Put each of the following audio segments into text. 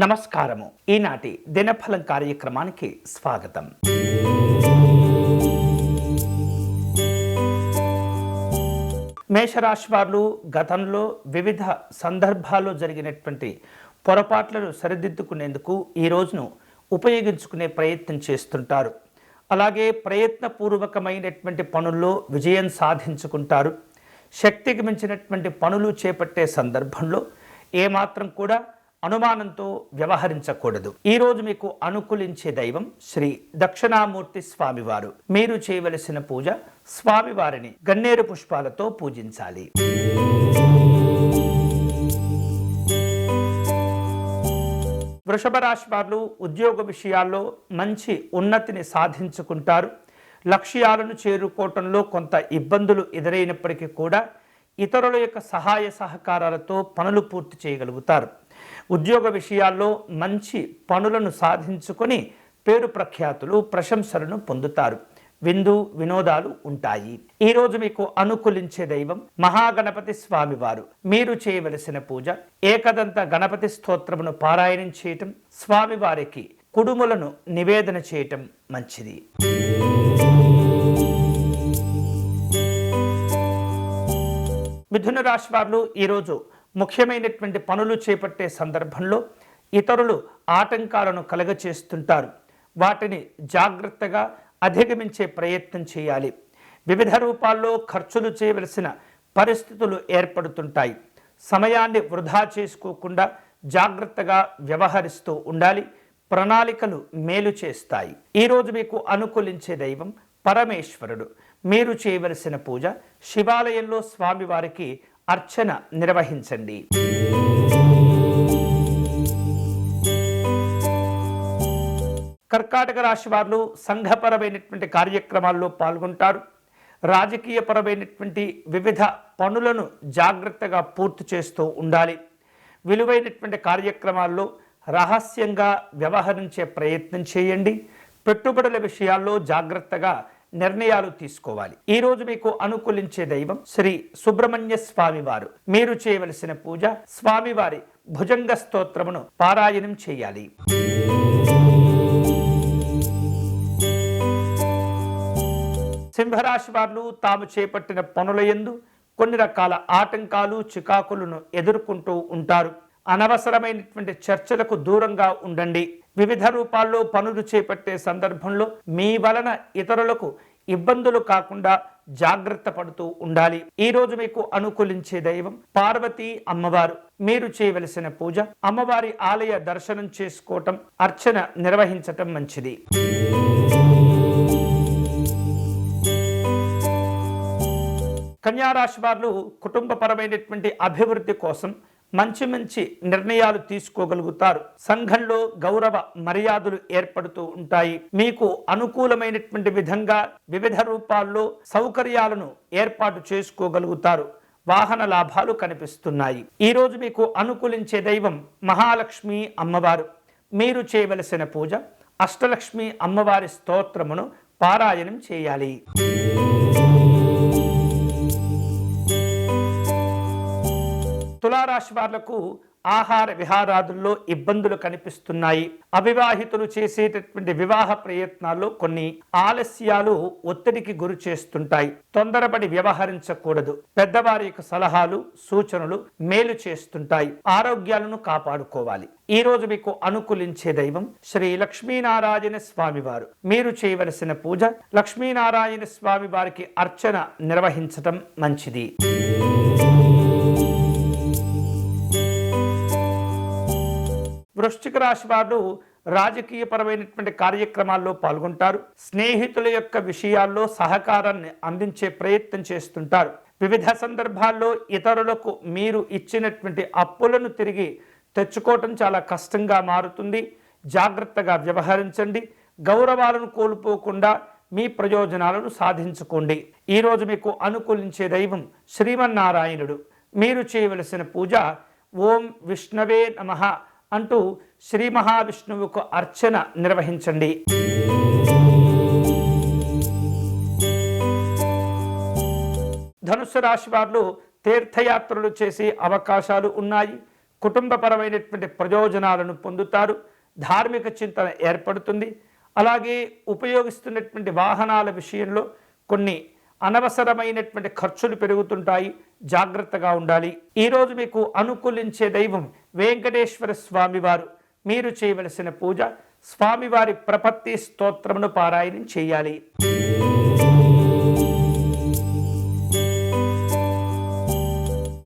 నమస్కారము. ఈనాటి దినఫలం కార్యక్రమానికి స్వాగతం. మేషరాశి వారు గతంలో వివిధ సందర్భాల్లో జరిగినటువంటి పొరపాట్లను సరిదిద్దుకునేందుకు ఈ రోజును ఉపయోగించుకునే ప్రయత్నం చేస్తుంటారు. అలాగే ప్రయత్నపూర్వకమైనటువంటి పనుల్లో విజయం సాధించుకుంటారు. శక్తికి మించినటువంటి పనులు చేపట్టే సందర్భంలో ఏమాత్రం కూడా అనుమానంతో వ్యవహరించకూడదు. ఈరోజు మీకు అనుకూలించే దైవం శ్రీ దక్షిణామూర్తి స్వామివారు. మీరు చేయవలసిన పూజ స్వామివారిని గన్నేరు పుష్పాలతో పూజించాలి. వృషభ రాశి వారు ఉద్యోగ విషయాల్లో మంచి ఉన్నతిని సాధించుకుంటారు. లక్ష్యాలను చేరుకోవటంలో కొంత ఇబ్బందులు ఎదురైనప్పటికీ కూడా ఇతరుల యొక్క సహాయ సహకారాలతో పనులు పూర్తి చేయగలుగుతారు. ఉద్యోగ విషయాల్లో మంచి పనులను సాధించుకొని పేరు ప్రఖ్యాతులు ప్రశంసలను పొందుతారు. విందు వినోదాలు ఉంటాయి. ఈ రోజు మీకు అనుకూలించే దైవం మహాగణపతి స్వామివారు. మీరు చేయవలసిన పూజ ఏకదంత గణపతి స్తోత్రమును పారాయణం చేయటం స్వామివారికి కుడుములను నివేదన చేయటం మంచిది. మిథున రాశి వారు ఈరోజు ముఖ్యమైనటువంటి పనులు చేపట్టే సందర్భంలో ఇతరులు ఆటంకాలను కలగచేస్తుంటారు. వాటిని జాగ్రత్తగా అధిగమించే ప్రయత్నం చేయాలి. వివిధ రూపాల్లో ఖర్చులు చేయవలసిన పరిస్థితులు ఏర్పడుతుంటాయి. సమయాన్ని వృధా చేసుకోకుండా జాగ్రత్తగా వ్యవహరిస్తూ ఉండాలి. ప్రణాళికలు మేలు చేస్తాయి. ఈరోజు మీకు అనుకూలించే దైవం పరమేశ్వరుడు. మీరు చేయవలసిన పూజ శివాలయంలో స్వామివారికి అర్చన నిర్వహించండి. కర్కాటక రాశి వారు సంఘపరమైనటువంటి కార్యక్రమాల్లో పాల్గొంటారు. రాజకీయపరమైనటువంటి వివిధ పనులను జాగ్రత్తగా పూర్తి చేస్తూ ఉండాలి. విలువైనటువంటి కార్యక్రమాల్లో రహస్యంగా వ్యవహరించే ప్రయత్నం చేయండి. పెట్టుబడుల విషయాల్లో జాగ్రత్తగా నిర్ణయాలు తీసుకోవాలి. ఈ రోజు మీకు అనుకూలించే దైవం శ్రీ సుబ్రహ్మణ్య స్వామి వారు. మీరు చేయవలసిన పూజ స్వామివారి భుజంగ స్తోత్రమును పారాయణం చేయాలి. సింహరాశి వారు తాము చేపట్టిన పనుల యందు కొన్ని రకాల ఆటంకాలు చికాకులను ఎదుర్కొంటూ ఉంటారు. అనవసరమైనటువంటి చర్చలకు దూరంగా ఉండండి. వివిధ రూపాల్లో పనులు చేపట్టే సందర్భంలో మీ వలన ఇతరులకు ఇబ్బందులు కాకుండా జాగ్రత్త పడుతూ ఉండాలి. ఈ రోజు మీకు అనుకూలించే దైవం పార్వతీ అమ్మవారు. మీరు చేయవలసిన పూజ అమ్మవారి ఆలయ దర్శనం చేసుకోవటం అర్చన నిర్వహించటం మంచిది. కన్యారాశి వారు కుటుంబపరమైనటువంటి అభివృద్ధి కోసం మంచి మంచి నిర్ణయాలు తీసుకోగలుగుతారు. సంఘంలో గౌరవ మర్యాదలు ఏర్పడుతూ ఉంటాయి. మీకు అనుకూలమైనటువంటి విధంగా వివిధ రూపాల్లో సౌకర్యాలను ఏర్పాటు చేసుకోగలుగుతారు. వాహన లాభాలు కనిపిస్తున్నాయి. ఈరోజు మీకు అనుకూలించే దైవం మహాలక్ష్మి అమ్మవారు. మీరు చేయవలసిన పూజ అష్టలక్ష్మి అమ్మవారి స్తోత్రమును పారాయణం చేయాలి. తులారాశి వాళ్ళకు ఆహార విహారాదుల్లో ఇబ్బందులు కనిపిస్తున్నాయి. అవివాహితులు చేసేటటువంటి వివాహ ప్రయత్నాల్లో కొన్ని ఆలస్యాలు ఒత్తిడికి గురి చేస్తుంటాయి. తొందరపడి వ్యవహరించకూడదు. పెద్దవారి యొక్క సలహాలు సూచనలు మేలు చేస్తుంటాయి. ఆరోగ్యాలను కాపాడుకోవాలి. ఈ రోజు మీకు అనుకూలించే దైవం శ్రీ లక్ష్మీనారాయణ స్వామివారు. మీరు చేయవలసిన పూజ లక్ష్మీనారాయణ స్వామి వారికి అర్చన నిర్వహించటం మంచిది. వృశ్చిక రాశి వారు రాజకీయపరమైనటువంటి కార్యక్రమాల్లో పాల్గొంటారు. స్నేహితుల యొక్క విషయాల్లో సహకారాన్ని అందించే ప్రయత్నం చేస్తుంటారు. వివిధ సందర్భాల్లో ఇతరులకు మీరు ఇచ్చినటువంటి అప్పులను తిరిగి తెచ్చుకోవటం చాలా కష్టంగా మారుతుంది. జాగ్రత్తగా వ్యవహరించండి. గౌరవాలను కోల్పోకుండా మీ ప్రయోజనాలను సాధించుకోండి. ఈరోజు మీకు అనుకూలించే దైవం శ్రీమన్నారాయణుడు. మీరు చేయవలసిన పూజ ఓం విష్ణవే నమః అంటూ శ్రీ మహావిష్ణువుకు అర్చన నిర్వహించండి. ధనుస్సు రాశి వారు తీర్థయాత్రలు చేసే అవకాశాలు ఉన్నాయి. కుటుంబపరమైనటువంటి ప్రయోజనాలను పొందుతారు. ధార్మిక చింతన ఏర్పడుతుంది. అలాగే ఉపయోగిస్తున్నటువంటి వాహనాల విషయంలో కొన్ని అనవసరమైనటువంటి ఖర్చులు పెరుగుతుంటాయి. జాగ్రత్తగా ఉండాలి. ఈరోజు మీకు అనుకూలించే దైవం వెంకటేశ్వర స్వామివారు. మీరు చేయవలసిన పూజ స్వామివారి ప్రపత్తి స్తోత్రమును పారాయణం చేయాలి.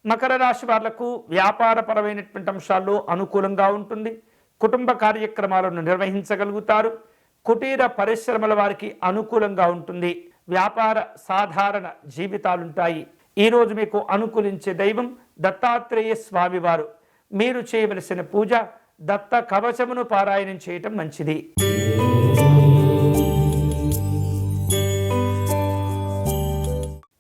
మకర రాశి వాళ్ళకు వ్యాపారపరమైనటువంటి అంశాల్లో అనుకూలంగా ఉంటుంది. కుటుంబ కార్యక్రమాలను నిర్వహించగలుగుతారు. కుటీర పరిశ్రమల వారికి అనుకూలంగా ఉంటుంది. వ్యాపార సాధారణ జీవితాలుంటాయి. ఈరోజు మీకు అనుకూలించే దైవం దత్తాత్రేయ స్వామివారు. మీరు చేయవలసిన పూజ దత్త కవచమును పారాయణం చేయటం మంచిది.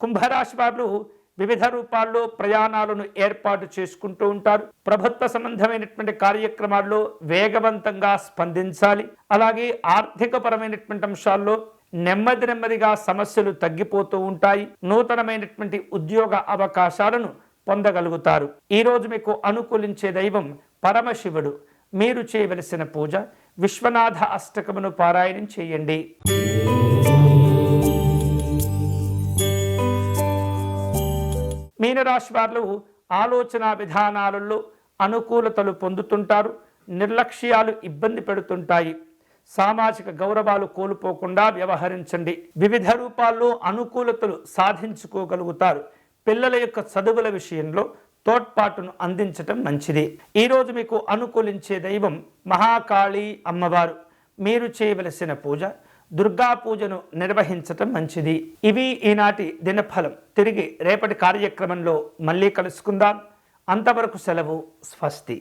కుంభరాశి వారు వివిధ రూపాల్లో ప్రయాణాలను ఏర్పాటు చేసుకుంటూ ఉంటారు. ప్రభుత్వ సంబంధమైనటువంటి కార్యక్రమాల్లో వేగవంతంగా స్పందించాలి. అలాగే ఆర్థిక పరమైనటువంటి అంశాల్లో నెమ్మది నెమ్మదిగా సమస్యలు తగ్గిపోతూ ఉంటాయి. నూతనమైనటువంటి ఉద్యోగ అవకాశాలను పొందగలుగుతారు. ఈరోజు మీకు అనుకూలించే దైవం పరమశివుడు. మీరు చేయవలసిన పూజ విశ్వనాథ అష్టకమును పారాయణం చేయండి. మీనరాశి వారు ఆలోచన విధానాలలో అనుకూలతలు పొందుతుంటారు. నిర్లక్ష్యాలు ఇబ్బంది పెడుతుంటాయి. సామాజిక గౌరవాలు కోల్పోకుండా వ్యవహరించండి. వివిధ రూపాల్లో అనుకూలతలు సాధించుకోగలుగుతారు. పిల్లల యొక్క చదువుల విషయంలో తోడ్పాటును అందించటం మంచిది. ఈరోజు మీకు అనుకూలించే దైవం మహాకాళి అమ్మవారు. మీరు చేయవలసిన పూజ దుర్గా పూజను నిర్వహించటం మంచిది. ఇవి ఈనాటి దినఫలం. తిరిగి రేపటి కార్యక్రమంలో మళ్ళీ కలుసుకుందాం. అంతవరకు సెలవు స్వస్తి.